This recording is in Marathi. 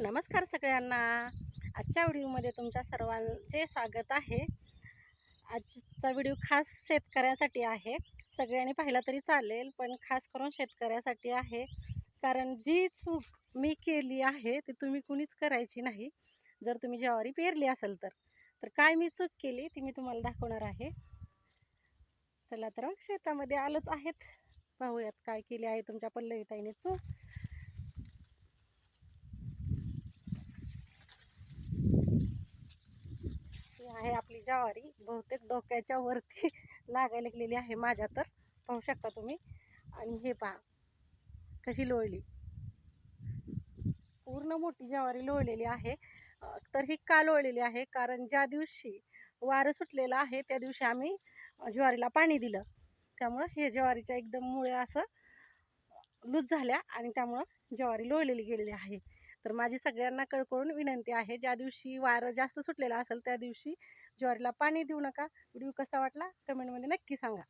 नमस्कार सगळ्यांना. आजच्या व्हिडिओमध्ये तुमच्या सर्वांचे स्वागत आहे. आजचा व्हिडिओ खास शेतकऱ्यासाठी आहे. सगळ्यांनी पाहिला तरी चालेल पण खास करून शेतकऱ्यासाठी आहे. कारण जी चूक मी केली आहे ती तुम्ही कुणीच करायची नाही. जर तुम्ही ज्वारी पेरली असेल तर तर काय मी चूक केली ती मी तुम्हाला दाखवणार आहे. चला तर मग शेतामध्ये आलोच आहेत. पाहूयात काय केली आहे तुमच्या पल्लवीताईने चूक ही आहे आपली ज्वारी बहुतेक डोक्याच्या वरती लागायला लागलेली आहे माझ्या तर. पाहू शकता तुम्ही. आणि हे पहा. कशी लोळली. पूर्ण मोठी ज्वारी लोळलेली आहे. तर ही का लोळलेली आहे? कारण ज्या दिवशी वारं सुटलेलं आहे त्या दिवशी आम्ही ज्वारीला पाणी दिलं. त्यामुळं हे ज्वारीच्या एकदम मुळे असं लूज झाल्या आणि त्यामुळं ज्वारी लोळलेली गेलेली आहे. तर माझी सगळ्यांना कळकळून विनंती आहे ज्या दिवशी वारं जास्त सुटलेलं असेल त्या दिवशी ज्वारीला पाणी देऊ नका. व्हिडिओ कसा वाटला कमेंटमध्ये नक्की सांगा.